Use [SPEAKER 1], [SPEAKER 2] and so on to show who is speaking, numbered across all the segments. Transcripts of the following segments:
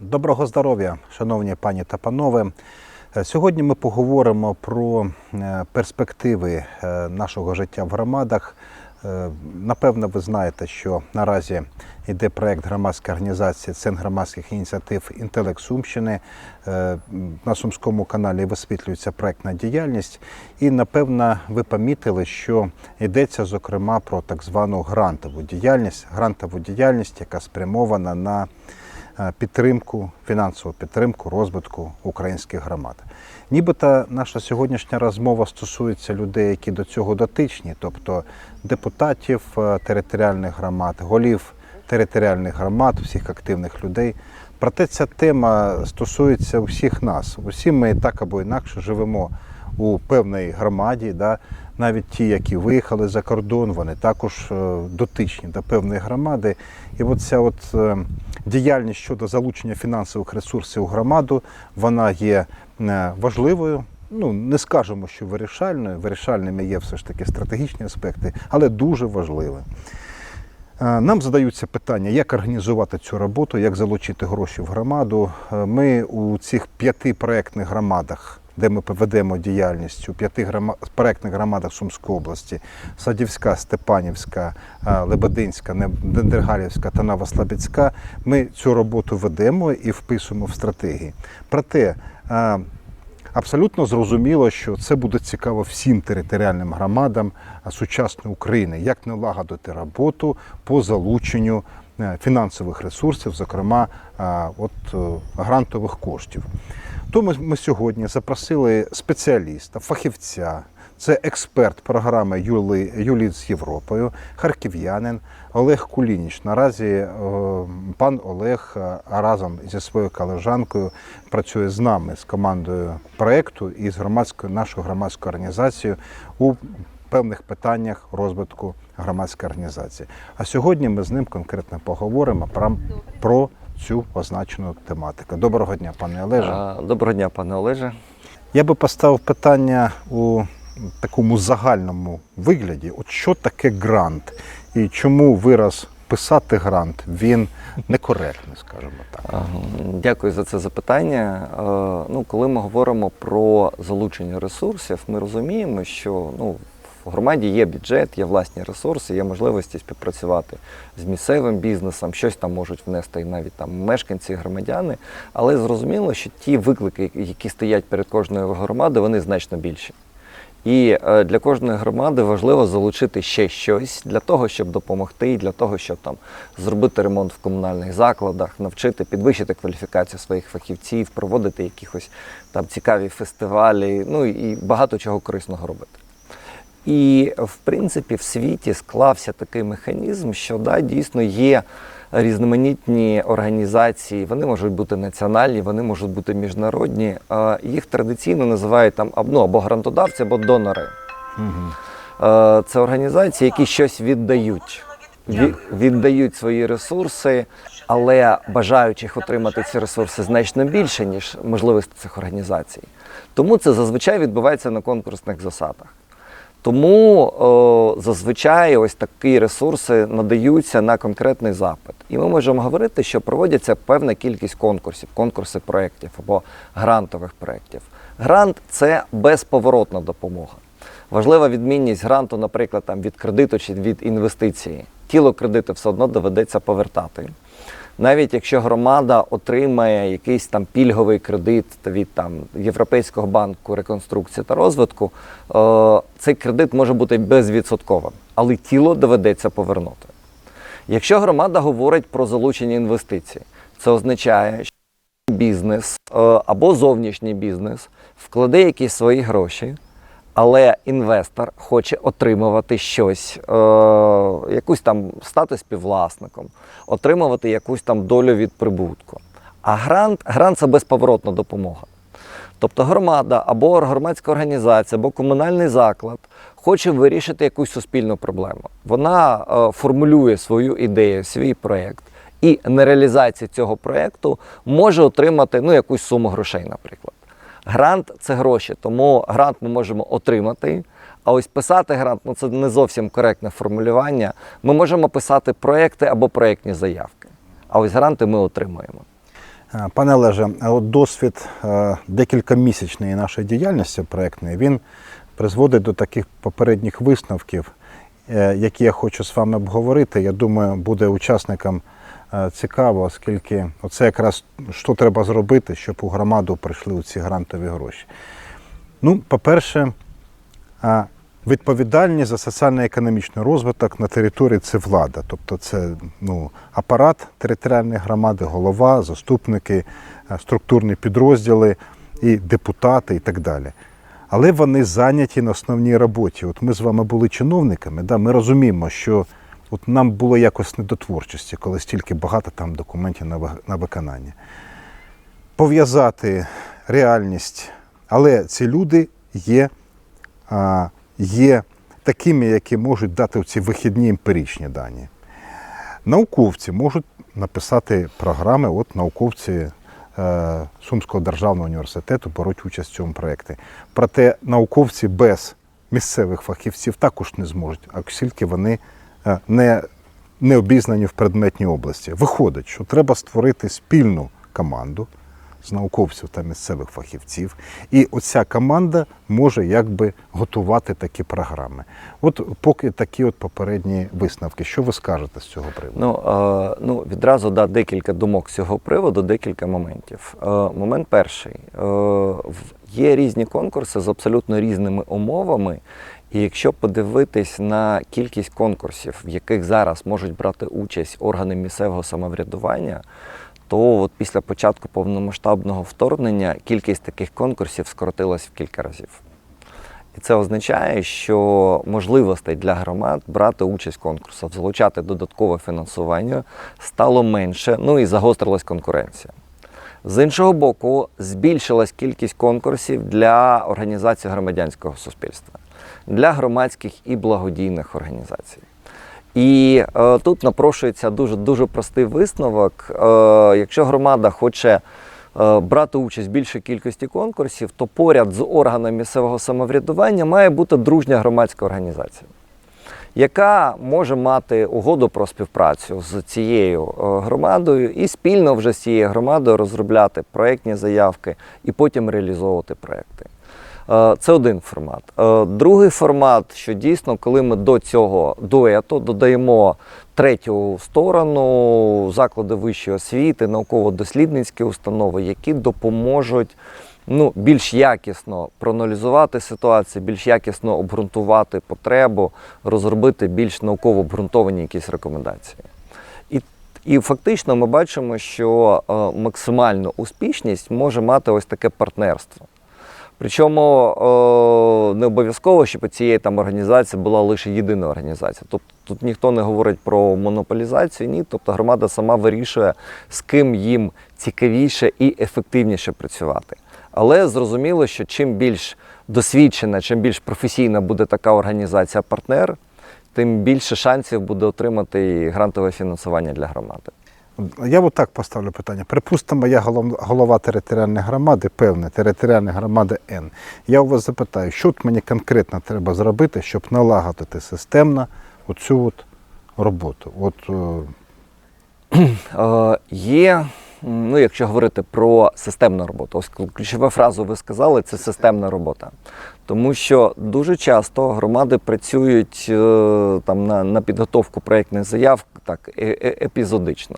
[SPEAKER 1] Доброго здоров'я, шановні пані та панове. Е, Сьогодні ми поговоримо про е, перспективи е, нашого життя в громадах. Напевно, ви знаєте, що наразі йде проект громадської організації Центр громадських ініціатив Інтелект Сумщини. На Сумському каналі висвітлюється проектна діяльність. І напевно ви помітили, що йдеться зокрема про так звану грантову діяльність, грантову діяльність, яка спрямована на підтримку, фінансову підтримку розвитку українських громад. Нібито наша сьогоднішня розмова стосується людей, які до цього дотичні, тобто депутатів е, територіальних громад, голів територіальних громад, всіх активних людей. Проте ця тема стосується всіх нас. Усі ми так або інакше живемо у певній громаді. Да? Навіть ті, які виїхали за кордон, вони також е, дотичні до певної громади. І от ця от е, діяльність щодо залучення фінансових ресурсів у громаду, вона є е, важливою. Ну, не скажемо, що вирішальною. Вирішальними є все ж таки стратегічні аспекти, але дуже важливими. Нам задаються питання, як організувати цю роботу, як залучити гроші в громаду. Ми у цих п'яти проєктних громадах, де ми ведемо діяльність, у п'яти грома- проєктних громадах Сумської області Садівська, Степанівська, е, Лебединська, Дендергалівська та Новослобідська, ми цю роботу ведемо і вписуємо в стратегії. Проте е, Абсолютно зрозуміло, що це буде цікаво всім територіальним громадам сучасної України, як налагодити роботу по залученню е, фінансових ресурсів, зокрема от, е, грантових коштів. Тому ми сьогодні запросили спеціаліста, фахівця. Це експерт програми Юли, Юліт з Європою, харків'янин Олег Кулініч. Наразі е, пан Олег е, разом зі своєю колежанкою працює з нами, з командою проєкту і з громадською нашою громадською організацією у певних питаннях розвитку громадської організації. А сьогодні ми з ним конкретно поговоримо про, про цю означену тематику. Доброго дня, пане Олеже.
[SPEAKER 2] Доброго дня, пане Олеже.
[SPEAKER 1] Я би поставив питання у такому загальному вигляді: от що таке грант, і чому вираз писати грант він некоректний, скажімо так.
[SPEAKER 2] Дякую за це запитання. Ну, коли ми говоримо про залучення ресурсів, ми розуміємо, що ну, в громаді є бюджет, є власні ресурси, є можливості співпрацювати з місцевим бізнесом, щось там можуть внести і навіть там мешканці, громадяни. Але зрозуміло, що ті виклики, які стоять перед кожною громадою, вони значно більші. І е, для кожної громади важливо залучити ще щось для того, щоб допомогти, для того, щоб там зробити ремонт в комунальних закладах, навчити, підвищити кваліфікацію своїх фахівців, проводити якихось там цікаві фестивалі, ну і багато чого корисного робити. І в принципі в світі склався такий механізм, що да, дійсно є різноманітні організації, вони можуть бути національні, вони можуть бути міжнародні. Їх традиційно називають там ну, або грантодавці, або донори. Е, Це організації, які щось віддають. Віддають свої ресурси, але бажаючих отримати ці ресурси значно більше, ніж можливості цих організацій. Тому це зазвичай відбувається на конкурсних засадах. Тому о, зазвичай ось такі ресурси надаються на конкретний запит. І ми можемо говорити, що проводяться певна кількість конкурсів, конкурси проєктів або грантових проєктів. Грант це безповоротна допомога. Важлива відмінність гранту, наприклад, там, від кредиту чи від інвестиції. Тіло кредиту все одно доведеться повертати. Навіть якщо громада отримає якийсь там пільговий кредит від там Європейського банку реконструкції та розвитку, е, цей кредит може бути безвідсотковим, але тіло доведеться повернути. Якщо громада говорить про залучення інвестицій, це означає, що бізнес е, або зовнішній бізнес вкладе якісь свої гроші, але інвестор хоче отримувати щось, е, якусь там стати співвласником, отримувати якусь там долю від прибутку. А грант, грант це безповоротна допомога. Тобто громада або громадська організація, або комунальний заклад хоче вирішити якусь суспільну проблему. Вона е, формулює свою ідею, свій проєкт, і на реалізації цього проєкту може отримати ну, якусь суму грошей, наприклад. Грант це гроші, тому грант ми можемо отримати. А ось писати грант ну це не зовсім коректне формулювання. Ми можемо писати проекти або проєктні заявки. А ось гранти ми отримуємо.
[SPEAKER 1] Е, Пане Олеже, а от досвід е, декількамісячної нашої діяльності проєктної, він призводить до таких попередніх висновків, е, які я хочу з вами обговорити. Я думаю, буде учасникам е, цікаво, оскільки це якраз що треба зробити, щоб у громаду прийшли ці грантові гроші. Ну, по-перше, відповідальність за соціально-економічний розвиток на території це влада. Тобто це ну, апарат територіальної громади, голова, заступники, е, структурні підрозділи і депутати і так далі. Але вони зайняті на основній роботі. От ми з вами були чиновниками, да, ми розуміємо, що от нам було якось не до творчості, коли стільки багато там документів на, на виконання. Пов'язати реальність, але ці люди є є такими, які можуть дати ці вихідні емпіричні дані. Науковці можуть написати програми, от науковці е, Сумського державного університету беруть участь в цьому проєкті. Проте науковці без місцевих фахівців також не зможуть, оскільки вони не, не обізнані в предметній області. Виходить, що треба створити спільну команду з науковців та місцевих фахівців. І оця команда може якби готувати такі програми. От поки такі от попередні висновки. Що ви скажете з цього приводу?
[SPEAKER 2] Ну, е, ну відразу да, декілька думок з цього приводу, декілька моментів. Е, момент перший. Е, є різні конкурси з абсолютно різними умовами. І якщо подивитись на кількість конкурсів, в яких зараз можуть брати участь органи місцевого самоврядування, то от після початку повномасштабного вторгнення кількість таких конкурсів скоротилась в кілька разів. І це означає, що можливостей для громад брати участь в конкурсах, залучати додаткове фінансування стало менше, ну і загострилась конкуренція. З іншого боку, збільшилась кількість конкурсів для організацій громадянського суспільства, для громадських і благодійних організацій. І е, тут напрошується дуже дуже простий висновок. Е, якщо громада хоче е, брати участь в більшій кількості конкурсів, то поряд з органами місцевого самоврядування має бути дружня громадська організація, яка може мати угоду про співпрацю з цією е, громадою і спільно вже з цією громадою розробляти проєктні заявки і потім реалізовувати проекти. Е, Це один формат. Е, Другий формат, що дійсно, коли ми до цього дуету додаємо третю сторону, заклади вищої освіти, науково-дослідницькі установи, які допоможуть ну, більш якісно проаналізувати ситуацію, більш якісно обґрунтувати потребу, розробити більш науково обґрунтовані якісь рекомендації. І, і фактично ми бачимо, що е, максимальну успішність може мати ось таке партнерство. Причому е, не обов'язково, щоб у цієї там організації була лише єдина організація. Тобто тут ніхто не говорить про монополізацію, ні. Тобто громада сама вирішує, з ким їм цікавіше і ефективніше працювати. Але зрозуміло, що чим більш досвідчена, чим більш професійна буде така організація-партнер, тим більше шансів буде отримати грантове фінансування для громади.
[SPEAKER 1] Я от так поставлю питання. Припустимо, я голов- голова територіальної громади, певне, територіальної громади Н. Я у вас запитаю, що от мені конкретно треба зробити, щоб налагодити системно оцю от роботу. От, е,
[SPEAKER 2] Е, Є, ну якщо говорити про системну роботу, ось ключову фразу ви сказали, це системна робота. Тому що дуже часто громади працюють е, там на, на підготовку проєктних заяв так е- епізодично.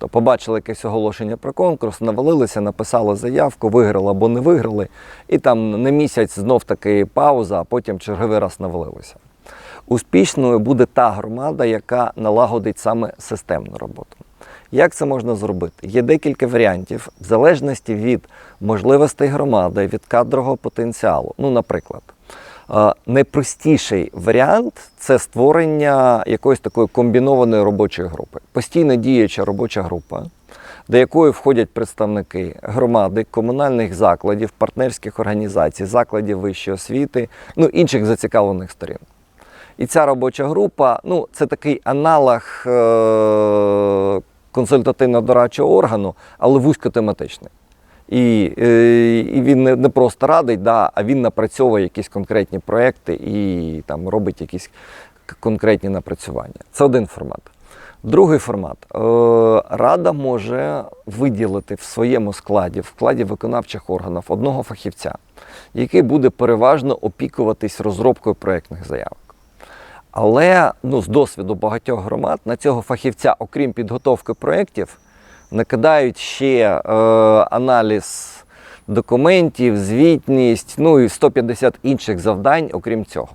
[SPEAKER 2] То побачили якесь оголошення про конкурс, навалилися, написали заявку, виграли або не виграли, і там на місяць знов таки пауза, а потім черговий раз навалилися. Успішною буде та громада, яка налагодить саме системну роботу. Як це можна зробити? Є декілька варіантів, в залежності від можливостей громади, від кадрового потенціалу. Ну, наприклад, найпростіший варіант це створення якоїсь такої комбінованої робочої групи. Постійно діюча робоча група, до якої входять представники громади, комунальних закладів, партнерських організацій, закладів вищої освіти, ну інших зацікавлених сторін. І ця робоча група, ну, це такий аналог е- консультативно-дорадчого органу, але вузькотематичний. І, е, і він не, просто радить, да, а він напрацьовує якісь конкретні проекти і там робить якісь конкретні напрацювання. Це один формат. Другий формат. Е, Рада може виділити в своєму складі, в складі виконавчих органів одного фахівця, який буде переважно опікуватись розробкою проєктних заявок. Але ну, з досвіду багатьох громад на цього фахівця, окрім підготовки проєктів, накидають ще е, аналіз документів, звітність, ну і 150 інших завдань, окрім цього.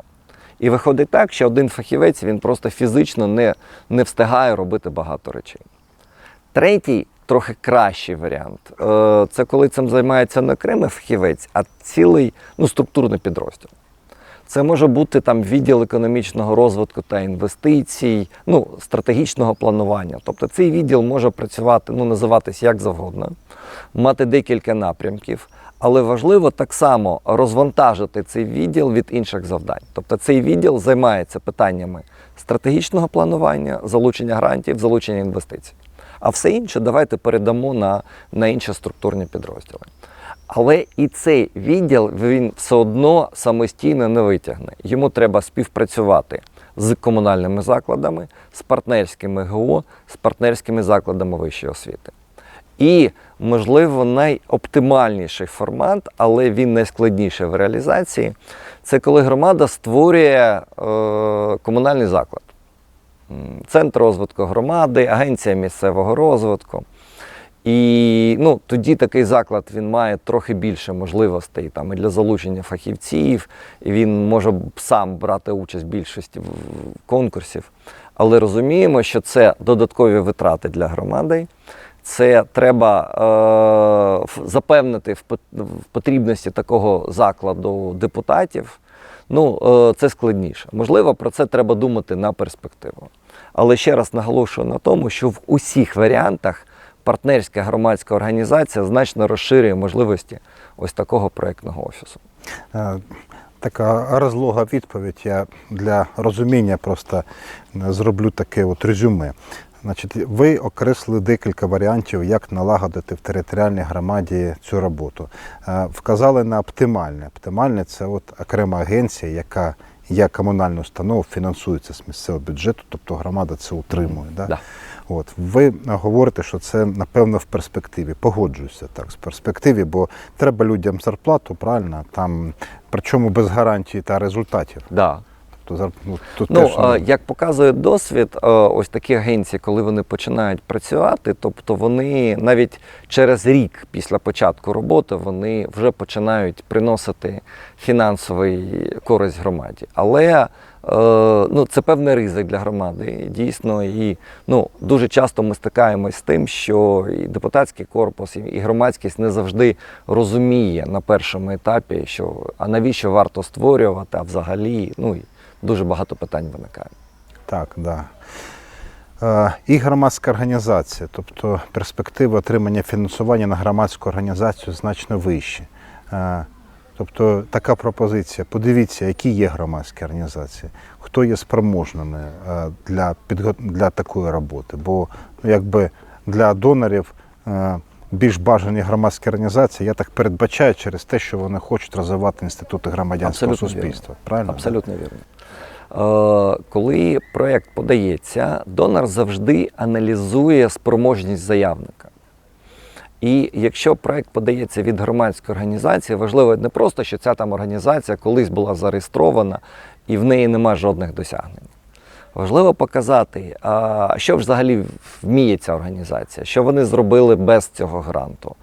[SPEAKER 2] І виходить так, що один фахівець він просто фізично не, не встигає робити багато речей. Третій, трохи кращий варіант е, це коли цим займається не окремий фахівець, а цілий ну, структурний підрозділ. Це може бути там відділ економічного розвитку та інвестицій, ну, стратегічного планування. Тобто цей відділ може працювати, ну, називатись як завгодно, мати декілька напрямків, але важливо так само розвантажити цей відділ від інших завдань. Тобто цей відділ займається питаннями стратегічного планування, залучення грантів, залучення інвестицій. А все інше давайте передамо на, на інші структурні підрозділи. Але і цей відділ він все одно самостійно не витягне. Йому треба співпрацювати з комунальними закладами, з партнерськими ГО, з партнерськими закладами вищої освіти. І, можливо, найоптимальніший формат, але він найскладніший в реалізації, це коли громада створює е, комунальний заклад. Центр розвитку громади, агенція місцевого розвитку. І ну, тоді такий заклад він має трохи більше можливостей там, і для залучення фахівців, і він може сам брати участь в більшості конкурсів. Але розуміємо, що це додаткові витрати для громади. Це треба е, запевнити в потрібності такого закладу депутатів. Ну, е, це складніше. Можливо, про це треба думати на перспективу. Але ще раз наголошую на тому, що в усіх варіантах партнерська громадська організація значно розширює можливості ось такого проєктного офісу.
[SPEAKER 1] Е, Така розлога відповідь. Я для розуміння просто е, зроблю таке от резюме. Значить, ви окреслили декілька варіантів, як налагодити в територіальній громаді цю роботу. Е, Вказали на оптимальне. Оптимальне це от окрема агенція, яка як комунальна установа фінансується з місцевого бюджету, тобто громада це утримує. Да?
[SPEAKER 2] Да.
[SPEAKER 1] От ви говорите, що це напевно в перспективі. Погоджуюся так з перспективі, бо треба людям зарплату, правильно? Там причому без гарантії та результатів.
[SPEAKER 2] Да.
[SPEAKER 1] Тобто зар- ну, тут
[SPEAKER 2] Ну,
[SPEAKER 1] теж,
[SPEAKER 2] е, як показує досвід, ось такі агенції, коли вони починають працювати, тобто вони навіть через рік після початку роботи вони вже починають приносити фінансовий користь громаді. Але ну, це певний ризик для громади, дійсно. І ну, дуже часто ми стикаємось з тим, що і депутатський корпус, і- громадськість не завжди розуміє на першому етапі, що а навіщо варто створювати, а взагалі, ну дуже багато питань виникає.
[SPEAKER 1] Так, да. Е, І громадська організація, тобто перспективи отримання фінансування на громадську організацію значно вищі. Тобто така пропозиція. Подивіться, які є громадські організації, хто є спроможними е, для, для такої роботи. Бо ну, якби для донорів е, більш бажані громадські організації, я так передбачаю через те, що вони хочуть розвивати інститути громадянського
[SPEAKER 2] Абсолютно вірно.
[SPEAKER 1] суспільства. Правильно?
[SPEAKER 2] Абсолютно вірно. Е, коли проєкт подається, донор завжди аналізує спроможність заявника. І якщо проєкт подається від громадської організації, важливо не просто, що ця там організація колись була зареєстрована і в неї нема жодних досягнень. Важливо показати, що взагалі вміє ця організація, що вони зробили без цього гранту,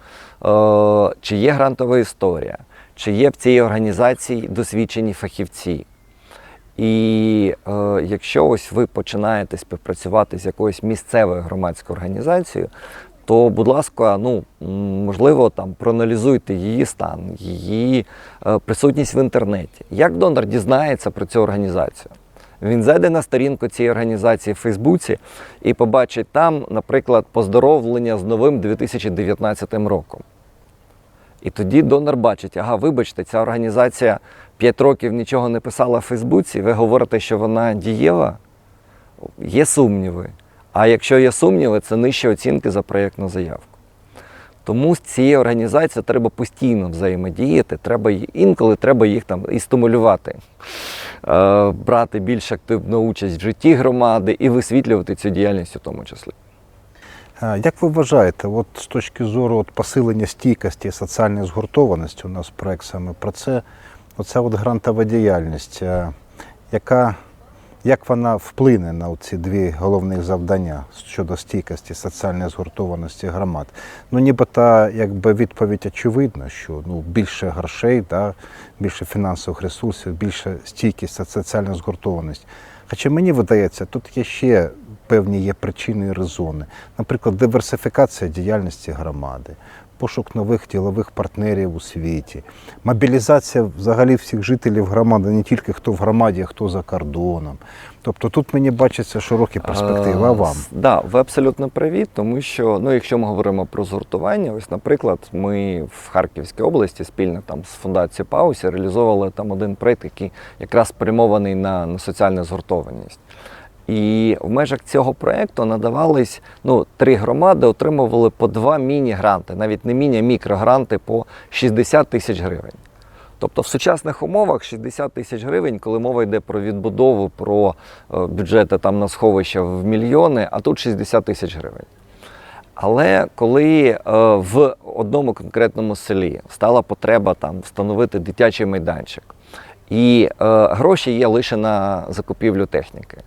[SPEAKER 2] Е, чи є грантова історія, чи є в цій організації досвідчені фахівці. І е, якщо ось ви починаєте співпрацювати з якоюсь місцевою громадською організацією, то, будь ласка, ну можливо, там проаналізуйте її стан, її е, присутність в інтернеті. Як донор дізнається про цю організацію? Він зайде на сторінку цієї організації в Фейсбуці і побачить там, наприклад, поздоровлення з новим 2019 роком. І тоді донор бачить, ага, вибачте, ця організація 5 років нічого не писала в Фейсбуці, ви говорите, що вона дієва. Є сумніви. А якщо є сумніви, це нижчі оцінки за проєктну заявку. Тому з цією організацією треба постійно взаємодіяти, треба інколи треба їх там і стимулювати, е, брати більш активну участь в житті громади і висвітлювати цю діяльність у тому числі.
[SPEAKER 1] Як ви вважаєте, от з точки зору от посилення стійкості і соціальної згуртованості, у нас проект саме про це, оця от грантова діяльність, е, яка, як вона вплине на ці дві головні завдання щодо стійкості соціальної згуртованості громад? Ну, нібито якби відповідь очевидна, що ну, більше грошей, да, більше фінансових ресурсів, більше стійкість соціальна згуртованість. Хоча мені видається, тут є ще певні є причини і резони. Наприклад, диверсифікація діяльності громади, пошук нових ділових партнерів у світі, мобілізація взагалі всіх жителів громади, не тільки хто в громаді, а хто за кордоном. Тобто тут мені бачаться широкі перспективи. А вам?
[SPEAKER 2] Так, да, ви абсолютно праві, тому що ну, якщо ми говоримо про згуртування, ось, наприклад, ми в Харківській області спільно там з фундацією Паусі реалізовували там один проєкт, який якраз спрямований на, на соціальну згуртованість. І в межах цього проєкту надавались ну, три громади, отримували по два міні-гранти, навіть не міні, а мікрогранти по 60 тисяч гривень. Тобто в сучасних умовах 60 тисяч гривень, коли мова йде про відбудову, про е, бюджети там на сховища в мільйони, а тут 60 тисяч гривень. Але коли е, в одному конкретному селі стала потреба там встановити дитячий майданчик, і е, гроші є лише на закупівлю техніки,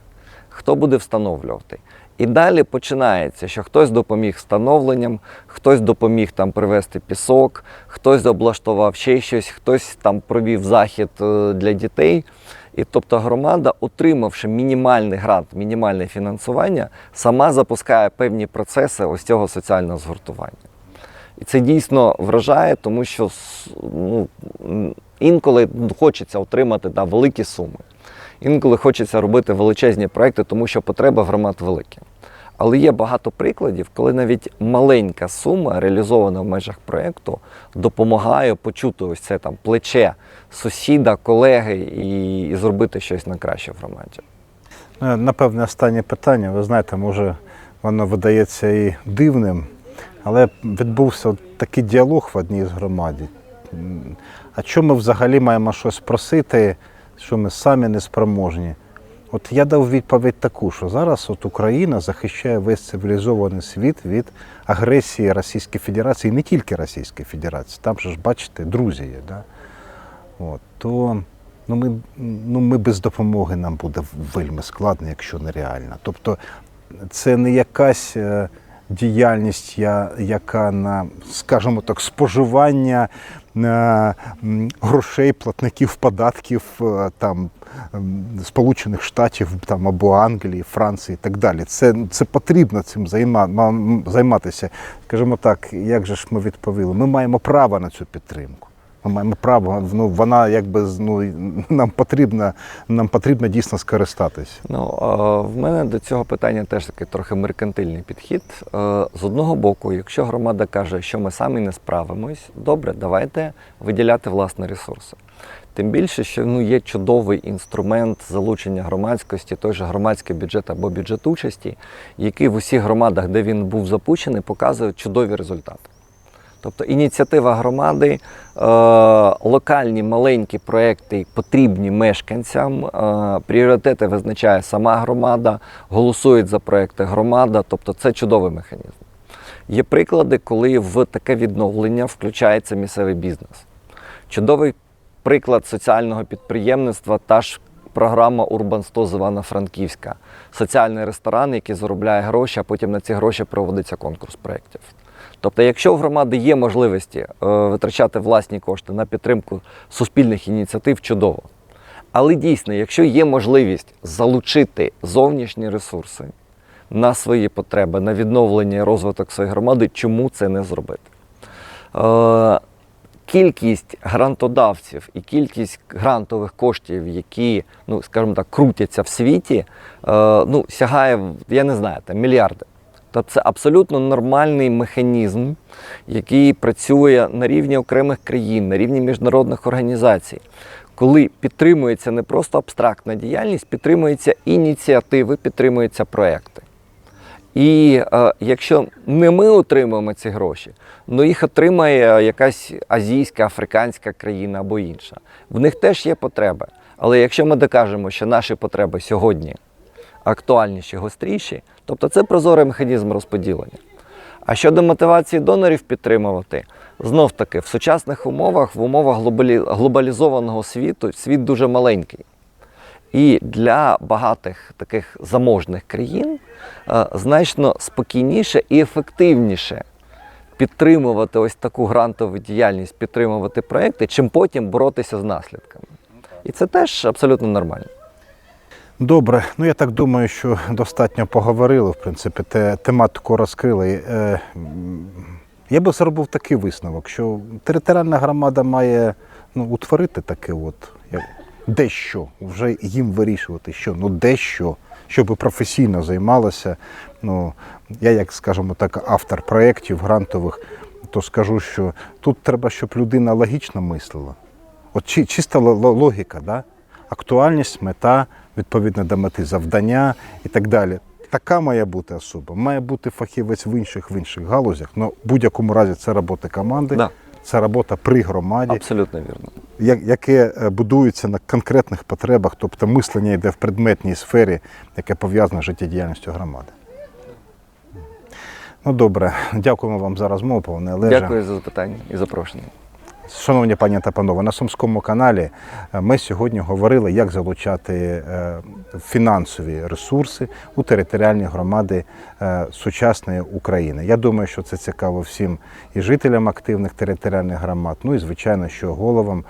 [SPEAKER 2] хто буде встановлювати? І далі починається, що хтось допоміг встановленням, хтось допоміг там привезти пісок, хтось облаштував ще щось, хтось там провів захід е, для дітей. І тобто громада, отримавши мінімальний грант, мінімальне фінансування, сама запускає певні процеси ось цього соціального згуртування. І це дійсно вражає, тому що ну, інколи хочеться отримати да, великі суми. Інколи хочеться робити величезні проекти, тому що потреба громад великі. Але є багато прикладів, коли навіть маленька сума, реалізована в межах проєкту, допомагає почути ось це там плече сусіда, колеги і, і зробити щось на краще в громаді.
[SPEAKER 1] Е, Напевне, останнє питання. Ви знаєте, може, воно видається і дивним, але відбувся такий діалог в одній з громаді. А чому ми взагалі маємо щось просити, що ми самі не спроможні? От я дав відповідь таку, що зараз от Україна захищає весь цивілізований світ від агресії Російської Федерації, і не тільки Російської Федерації, там же ж, бачите, друзі є. Да? От, то ну, ми, ну, ми без допомоги нам буде вельми складно, якщо нереально. Тобто це не якась е, діяльність, яка на, скажімо так, споживання е, грошей платників податків е, там, Сполучених Штатів там, або Англії, Франції і так далі. Це, це потрібно цим займа, ма- займатися. Скажімо так, як же ж ми відповіли? Ми маємо право на цю підтримку. Ми маємо право, ну вона якби ну, нам потрібно, нам потрібно дійсно скористатись.
[SPEAKER 2] Ну, в мене до цього питання теж такий трохи меркантильний підхід. Е, З одного боку, якщо громада каже, що ми самі не справимось, добре, давайте виділяти власні ресурси. Тим більше, що ну, є чудовий інструмент залучення громадськості, той же громадський бюджет або бюджет участі, який в усіх громадах, де він був запущений, показує чудові результати. Тобто ініціатива громади, е, локальні маленькі проекти потрібні мешканцям, е, пріоритети визначає сама громада, голосують за проекти громада, тобто це чудовий механізм. Є приклади, коли в таке відновлення включається місцевий бізнес. Чудовий приклад соціального підприємництва та ж програма Урбан 100 з Івано-Франківська. Соціальний ресторан, який заробляє гроші, а потім на ці гроші проводиться конкурс проєктів. Тобто, якщо в громади є можливості е, витрачати власні кошти на підтримку суспільних ініціатив, чудово. Але дійсно, якщо є можливість залучити зовнішні ресурси на свої потреби, на відновлення і розвиток своєї громади, чому це не зробити? Е, кількість грантодавців і кількість грантових коштів, які, ну скажімо так, крутяться в світі, е, ну, сягає, я не знаю, там, мільярди. Тобто це абсолютно нормальний механізм, який працює на рівні окремих країн, на рівні міжнародних організацій. Коли підтримується не просто абстрактна діяльність, підтримуються ініціативи, підтримуються проекти. І е, якщо не ми отримаємо ці гроші, ну їх отримає якась азійська, африканська країна або інша. В них теж є потреби. Але якщо ми докажемо, що наші потреби сьогодні актуальніші, гостріші, тобто це прозорий механізм розподілення. А щодо мотивації донорів підтримувати, знов таки в сучасних умовах, в умовах глобалі... глобалізованого світу, світ дуже маленький. І для багатих таких заможних країн е, значно спокійніше і ефективніше підтримувати ось таку грантову діяльність, підтримувати проекти, чим потім боротися з наслідками. І це теж абсолютно нормально.
[SPEAKER 1] Добре, ну я так думаю, що достатньо поговорили, в принципі, те, тематику розкрили. Е, я би зробив такий висновок, що територіальна громада має ну, утворити таке от, дещо, вже їм вирішувати, що, ну дещо, щоб професійно займалося. Ну, я, як скажімо так, автор проєктів грантових, то скажу, що тут треба, щоб людина логічно мислила. От чи, чиста ло- ло- логіка, да? актуальність, мета, відповідно до мети завдання і так далі. Така має бути особа. Має бути фахівець в інших в інших галузях. Ну, в будь-якому разі це робота команди,
[SPEAKER 2] Да.
[SPEAKER 1] це робота при громаді,
[SPEAKER 2] Абсолютно вірно.
[SPEAKER 1] я- яке е, будується на конкретних потребах, тобто мислення йде в предметній сфері, яке пов'язане з життєдіяльністю громади. Ну добре, дякуємо вам за розмову, пане Олеже.
[SPEAKER 2] Дякую за запитання і запрошення.
[SPEAKER 1] Шановні пані та панове, на Сумському каналі е, ми сьогодні говорили, як залучати е, фінансові ресурси у територіальні громади е, сучасної України. Я думаю, що це цікаво всім і жителям активних територіальних громад, ну і звичайно, що головам,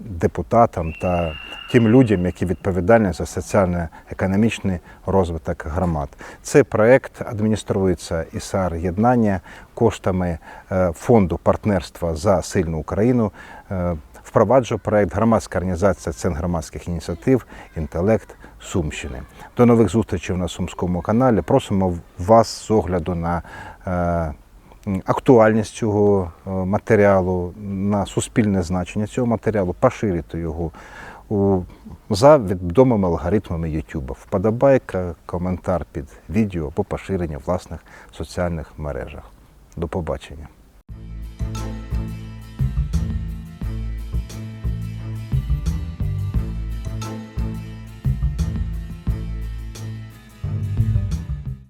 [SPEAKER 1] депутатам та тим людям, які відповідальні за соціально-економічний розвиток громад. Цей проект адмініструється ІСАР єднання коштами е, фонду партнерства за сильну Україну. Е, Впроваджує проект громадська організація Центр громадських ініціатив Інтелект Сумщини. До нових зустрічей на Сумському каналі. Просимо вас з огляду на е, актуальність цього е, матеріалу, на суспільне значення цього матеріалу, поширити його у, за відомими алгоритмами YouTube. Вподобайка, коментар під відео або поширення в власних соціальних мережах. До побачення.